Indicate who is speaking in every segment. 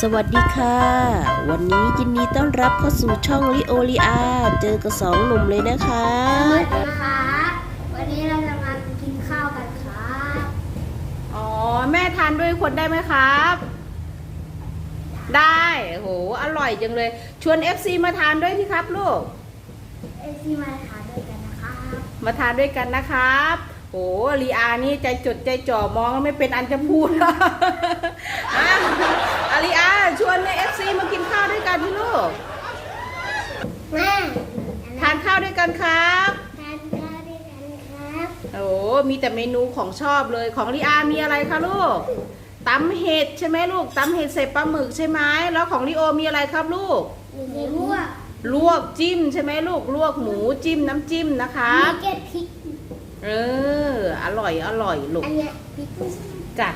Speaker 1: สวัสดีค่ะ วันนี้ยินดีต้อนรับเข้าสู่ช่องลิโอลิอาเจอกับสองหนุ่มเลยนะคะ
Speaker 2: สวัสดีครับวันนี้เราจะมากินข้าวกันครับ
Speaker 3: อ๋อ แม่ทานด้วยคนได้ไหมครับ ได้โหอร่อยจังเลย ชวน FC มาทานด้วยที่ครับลูก
Speaker 2: เอซีมาทานด้วยกันนะครับ
Speaker 3: มาทานด้วยกันนะครับ โหลีอานี่ใจจดใจจ่อมองแล้วไม่เป็นอันจะพูดอะอาลีอาชวนใน FC มากินข้าวด้วยกันที่ลูก
Speaker 2: แม่
Speaker 3: ทานข้าวด้วยกันครับ
Speaker 2: ทานข้าวด้วยกันครับ
Speaker 3: โอ้มีแต่เมนูของชอบเลยของลีอามีอะไรคะลูกตำเห็ดใช่ไหมลูกตำเห็ดใส่ปลาหมึกใช่ไหมแล้วของลีโอมีอะไรครับลูก
Speaker 2: มีลวก
Speaker 3: ลวกจิ้มใช่ไหมลูกลวกหมูจิ้มน้ำจิ้มนะคะ
Speaker 2: มีเกล็ดพริก
Speaker 3: เออ อร่อย อร่อยลูก
Speaker 2: อันเนี้ยพริก
Speaker 3: จ้ะ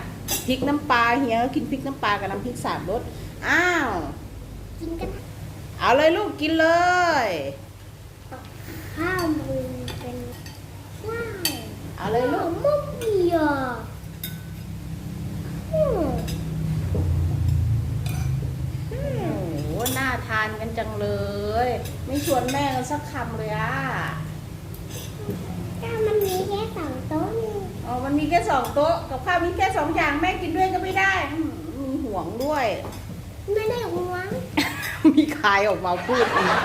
Speaker 3: พริกน้ำปลาเฮียก็กินพริกน้ำปลากับน้ำพริกสามรสอ้าว
Speaker 2: กินกัน
Speaker 3: เอาเลยลูกกินเลย
Speaker 2: ข้าวมือเป็นว้าว
Speaker 3: เอาเลยลูก
Speaker 2: มุ้งมีอะอืม
Speaker 3: โอ้โหน่าทานกันจังเลย ไม่ชวนแม่กันสักคำเลยอะ
Speaker 2: แต่มันมีแค่สองโต๊ะนี่
Speaker 3: อ๋อ มันมีแค่สองโต๊ะกับข้าวมีแค่สองอย่างแม่กินด้วยก็ไม่ได้อืมมีห่วงด้วย
Speaker 2: ไม่ได้หวง
Speaker 3: มีคายออกมาพูดอีก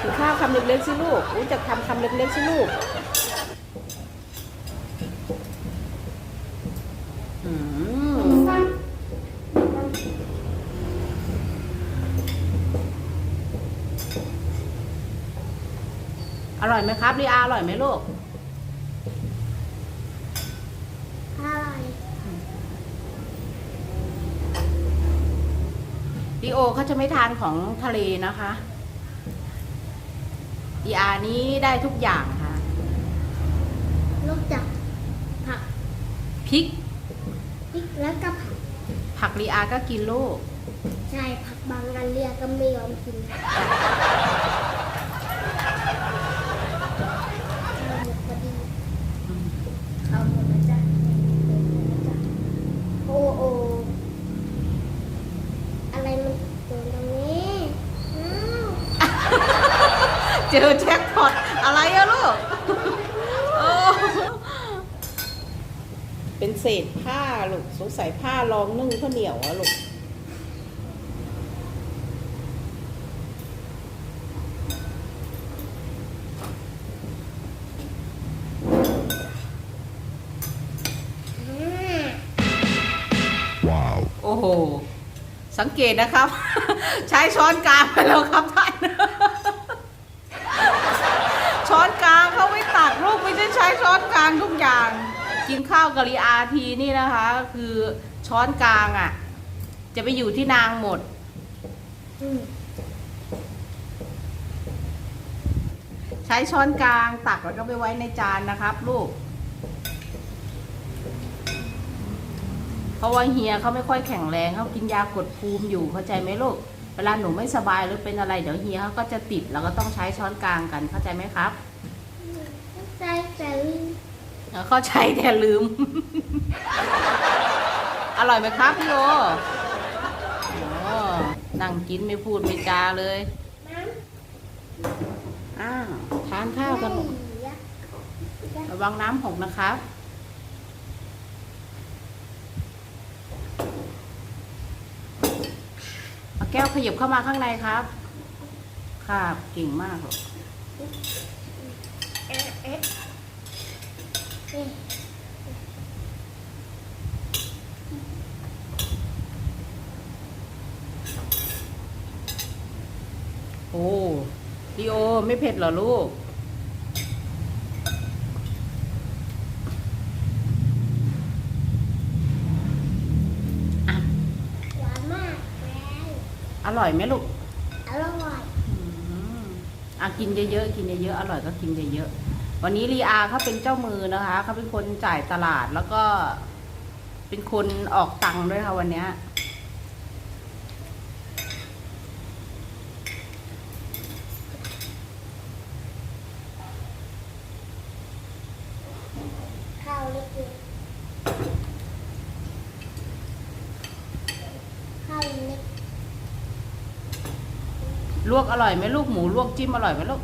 Speaker 3: ถือข้าวคำเล็กๆสิลูกรู้จักทำคำเล็กๆสิลูกอืมอร่อยไหมครับลีอาอร่อยไหมลูก
Speaker 2: อร่อย
Speaker 3: ลีโอเขาจะไม่ทานของทะเลนะคะลีอานี้ได้ทุกอย่างค่ะ
Speaker 2: นอกจากผัก
Speaker 3: พริก
Speaker 2: พริกแล้วก็ผัก
Speaker 3: ผักลีอาก็กินลูก
Speaker 2: ใช่ผักบางอันเรียกก็ไม่ยอมกินข้าวหมดพอดีข้าวหมดแล้วจ้ะเต็มแล้วจ้ะโอ้โออะไรมันโดนตรงนี้อ้าว
Speaker 3: เจอแจ็คพอตอะไรอะลูกโอ้เป็นเศษผ้าลูกสงสัยผ้ารองนึ่งข้าวเหนียวอะลูก
Speaker 2: อืม
Speaker 4: Wow.
Speaker 3: โอ้โห สังเกตนะครับ ใช้ช้อนกลางไปแล้วครับท่าน ช้อนกลางเขาไม่ตักลูก ไม่ใช่ใช้ช้อนกลางทุกอย่าง กินข้าวกะลีอาทีนี่นะคะ คือช้อนกลางอะ จะไปอยู่ที่นางหมด
Speaker 2: ม
Speaker 3: ใช้ช้อนกลางตักแล้วก็ไปไว้ในจานนะครับ ลูก เพราะว่าเฮียเขาไม่ค่อยแข็งแรงเขากินยากดภูมิอยู่เข้าใจไหมลูกเวลาหนูไม่สบายหรือเป็นอะไรเดี๋ยวเฮียเขาก็จะติดแล้วก็ต้องใช้ช้อนกลางกันเข้าใจไหมครับ
Speaker 2: ใจใจ
Speaker 3: เออเข้าใจแต่ลืม อร่อยไหมครับพี่โอโอ้นั่งกินไม่พูดไม่จาเลย
Speaker 2: น้
Speaker 3: อ้าวทานข้าวกันลูกระวังน้ำหกนะครับ เอาแก้วขยับเข้ามาข้างในครับ ครับเก่งมากลูก
Speaker 2: เอ๊ะเอ๊ะเอ๊ะ
Speaker 3: โอ้ลีโอไม่เผ็ดเหรอลูก
Speaker 2: หวานมากแรง
Speaker 3: อร่อยไหมลูก
Speaker 2: อร่อย
Speaker 3: อืมอะกินเยอะๆ กินเยอะๆ อร่อยก็กินเยอะๆ วันนี้รีอาเขาเป็นเจ้ามือนะคะเขาเป็นคนจ่ายตลาดแล้วก็เป็นคนออกตังค์ด้วยค่ะวันนี้ข้าวเล็ก
Speaker 2: ข้าวเล็ก
Speaker 3: ลวกอร่อยไหมลูกหมูลวกจิ้มอร่อยไหมลูก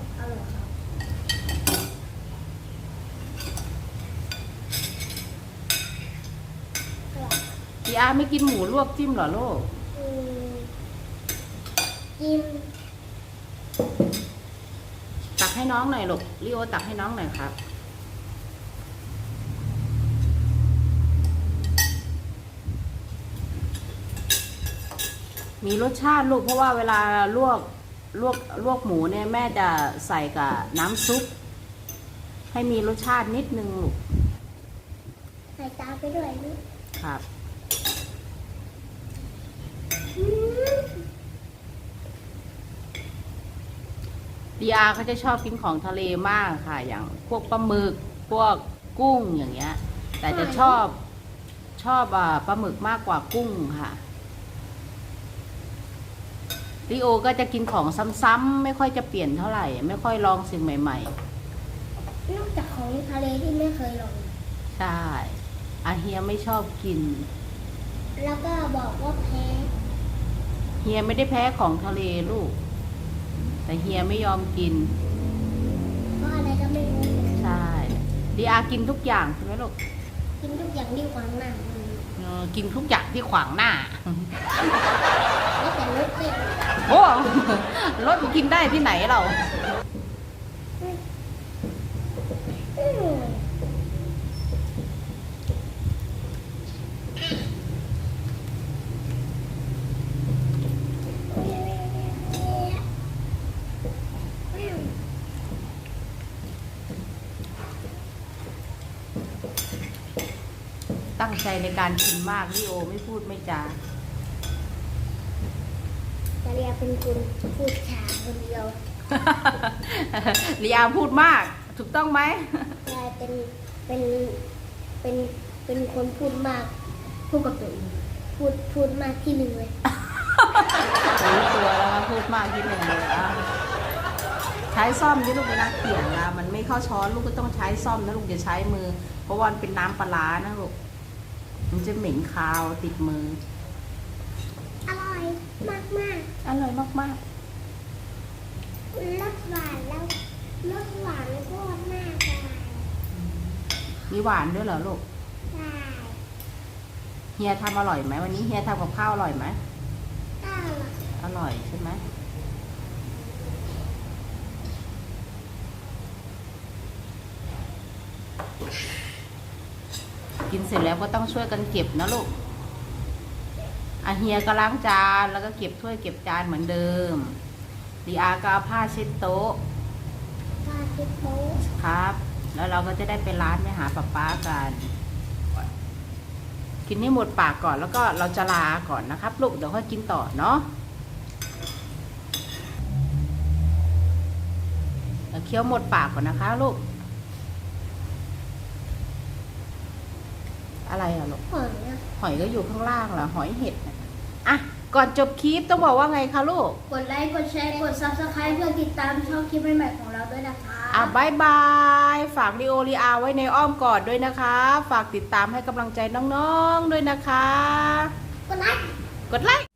Speaker 3: ดีอาไม่กินหมูลวกจิ้มเหรอลูก
Speaker 2: อืมกิน
Speaker 3: ตักให้น้องหน่อยลูกลิโอตักให้น้องหน่อยครับ มีรสชาติลูกเพราะว่าเวลาลวกลวกลวกหมูเนี่ยแม่จะใส่กับน้ำซุป ให้มีรสชาตินิดนึงลูก
Speaker 2: ใส่ตามไปด้วยนี่
Speaker 3: ครับ
Speaker 2: อืม
Speaker 3: ดีอาเขาจะชอบกินของทะเลมากค่ะ อย่างพวกปลาหมึก พวกกุ้งอย่างเงี้ย แต่จะชอบชอบอ่าปลาหมึกมากกว่ากุ้งค่ะลิโอก็จะกินของซ้ำๆไม่ค่อยจะเปลี่ยนเท่าไหร่ ไม่ค่อยลองสิ่งใหม่
Speaker 2: นอกจากของทะเลที่ไม่เคยลอง
Speaker 3: ๆใช่อาเฮียไม่ชอบกิน
Speaker 2: แล้วก็บอกว่าแพ้
Speaker 3: เฮียไม่ได้แพ้ของทะเลลูก แต่เฮียไม่ยอมกิน
Speaker 2: เพราะอะไรก็ไม่รู้
Speaker 3: ใช่ดีอากินทุกอย่างใช่ไหมลูก
Speaker 2: กินทุกอย่างที่ขวางหน้ามือ
Speaker 3: เออกินทุกอย่างที่ขวางหน้า
Speaker 2: แล้วแต่รสเส้น
Speaker 3: โอ้รถกินได้ที่ไหนเรา งใจในการกินมากลิโอไม่พูดไม่จา
Speaker 2: จะเรียกเป็นคุณพูดช้าคนเดียว
Speaker 3: ลีอาพูดมาก ถูกต้องไหม
Speaker 2: กลายเป็นเป็นเป็นเป็นคนพูดมาก พูดกับตัวเองพูดพูดมากที่หนึ่งเลย
Speaker 3: รู้ตัวแล้วว่าพูดมากที่หนึ่งเลยอะใช้ซ่อมที่ลูกเวลาเขี่ยนะมันไม่เข้าช้อนลูกก็ต้องใช้ซ่อมนะลูกอย่าใช้มือ เพราะว่ามันเป็นน้ำปลาร้านะลูก มันจะเหม็นคาวติดมือ
Speaker 2: อร่อยมากมาก
Speaker 3: อร่อยมาก
Speaker 2: ๆรสหวานแล้วรสหวานโคตรมากเลย
Speaker 3: ๆมีหวานด้วยเหรอลูก
Speaker 2: ใช่
Speaker 3: เฮียทำอร่อยไหมวันนี้เฮียทำกับข้าวอร่อยไหม
Speaker 2: อร่อย
Speaker 3: อร่อยใช่ไหม กินเสร็จแล้วก็ต้องช่วยกันเก็บนะลูกอาเฮียก็ล้างจานแล้วก็เก็บถ้วยเก็บจานเหมือนเดิมดีอาก็เอาผ้าเช็ดโต๊ะ
Speaker 2: ปลาติโป๊ะ
Speaker 3: ครับ แล้วเราก็จะได้ไปร้านไปหาป๊าป๊ากัน กินให้หมดปากก่อนแล้วก็เราจะลาก่อนนะครับ ลูกเดี๋ยวค่อยกินต่อเนาะเดี๋ยวเคี้ยวหมดปากก่อนนะคะลูก อะไรอะลูก
Speaker 2: หอยนะ
Speaker 3: หอยก็อยู่ข้างล่างเหรอหอยเห็ดน่ะอะก่อนจบคลิปต้องบอกว่าไงคะลูก
Speaker 2: กดไลค์ กดแชร์ กด subscribe เพื่อติดตามช่องคลิปใหม่ๆของเราด้วยนะคะ
Speaker 3: อะบายบายฝากลีโอลีอาไว้ในอ้อมกอดด้วยนะคะ ฝากติดตามให้กำลังใจน้องๆด้วยนะคะ
Speaker 2: กดไลค์
Speaker 3: กดไลค์